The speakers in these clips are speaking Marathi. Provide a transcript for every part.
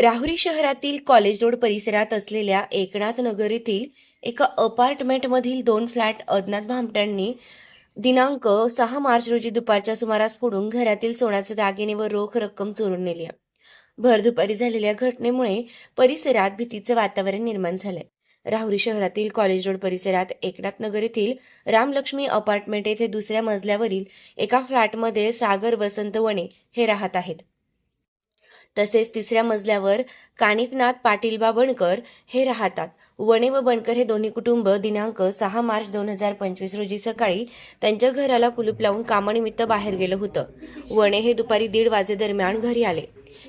राहुरी शहरातील कॉलेज रोड परिसरात असलेल्या एकनाथ नगर येथील एका अपार्टमेंटमधील दोन फ्लॅट अज्ञात भामट्यांनी दिनांक सहा मार्च रोजी दुपारच्या सुमारास फोडून घरातील सोन्याचे दागिने व रोख रक्कम चोरून नेली आहे. भर दुपारी झालेल्या घटनेमुळे परिसरात भीतीचे वातावरण निर्माण झालंय राहुरी शहरातील कॉलेज रोड परिसरात एकनाथ नगर येथील रामलक्ष्मी अपार्टमेंट येथे दुसऱ्या मजल्यावरील एका फ्लॅटमध्ये सागर वसंत वणे हे राहत आहेत तसेच तिसऱ्या मजल्यावर काणिकनाथ पाटीलबा बनकर हे राहतात. वणे व बनकर हे दोन्ही कुटुंब दिनांक सहा मार्च दोन हजार पंचवीस रोजी सकाळी त्यांच्या घराला कुलूप लावून कामानिमित्त बाहेर गेलं होतं. वणे हे दुपारी दीड वाजेदरम्यान घरी आले.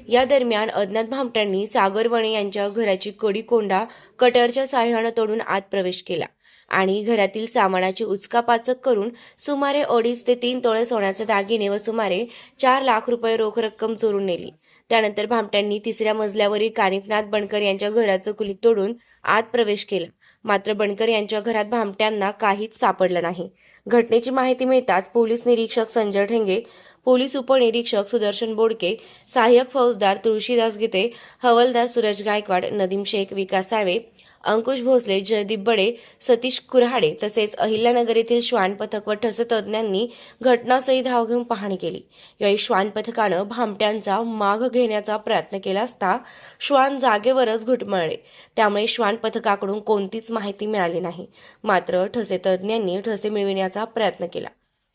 या दरम्यान अज्ञात भामट्यांनी सागर वणे यांच्या घराची कडी कोंडा कटरच्या साह्यानं तोडून आत प्रवेश केला. आणि घरातील सामानाची उचकापाचक करून सुमारे अडीच ते तीन तोळे सोन्याचे दागिने व सुमारे चार लाख रुपये रोख रक्कम चोरून नेली. त्यानंतर भामट्यांनी तिसऱ्या मजल्यावरील कानिफनाथ बनकर यांच्या घराचं कुलीप तोडून आत प्रवेश केला. मात्र बनकर यांच्या घरात भामट्यांना काहीच सापडलं नाही. घटनेची माहिती मिळताच पोलीस निरीक्षक संजय ठेंगे पोलीस उपनिरीक्षक सुदर्शन बोडके सहाय्यक फौजदार तुळशीदास गीते हवलदार सुरज गायकवाड नदीम शेख विकास साळवे अंकुश भोसले जयदीप बडे सतीश कुऱ्हाडे तसेच अहिल्यानगर येथील श्वान पथक व ठसे तज्ज्ञांनी घटनास्थळी धाव घेऊन पाहणी केली. यावेळी श्वान पथकानं भामट्यांचा माग घेण्याचा प्रयत्न केला असता श्वान जागेवरच घुटमळले त्यामुळे श्वान पथकाकडून कोणतीच माहिती मिळाली नाही. मात्र ठसे तज्ज्ञांनी ठसे मिळविण्याचा प्रयत्न केला.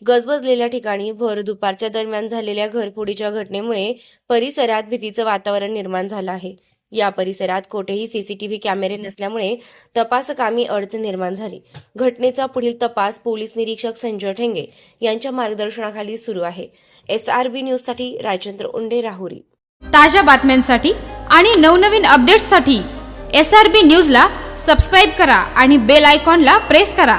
गजबजलेल्या ठिकाणी भर दुपारच्या दरम्यान झालेल्या घरफोडीच्या घटनेमुळे परिसरात भीतीचं वातावरण निर्माण झालं आहे. या परिसरात कोठेही सीसीटीव्ही कॅमेरे नसल्यामुळे तपासकामी अडचण निर्माण झाली. घटनेचा पुढील तपास पोलीस निरीक्षक संजय ठेंगे यांच्या मार्गदर्शनाखाली सुरू आहे. एस आर बी न्यूजसाठी राजचंद्र उंडे राहुरी. ताज्या बातम्यांसाठी आणि नवनवीन अपडेट्ससाठी एस आर बी न्यूजला सबस्क्राईब करा आणि बेल आयकॉनला प्रेस करा.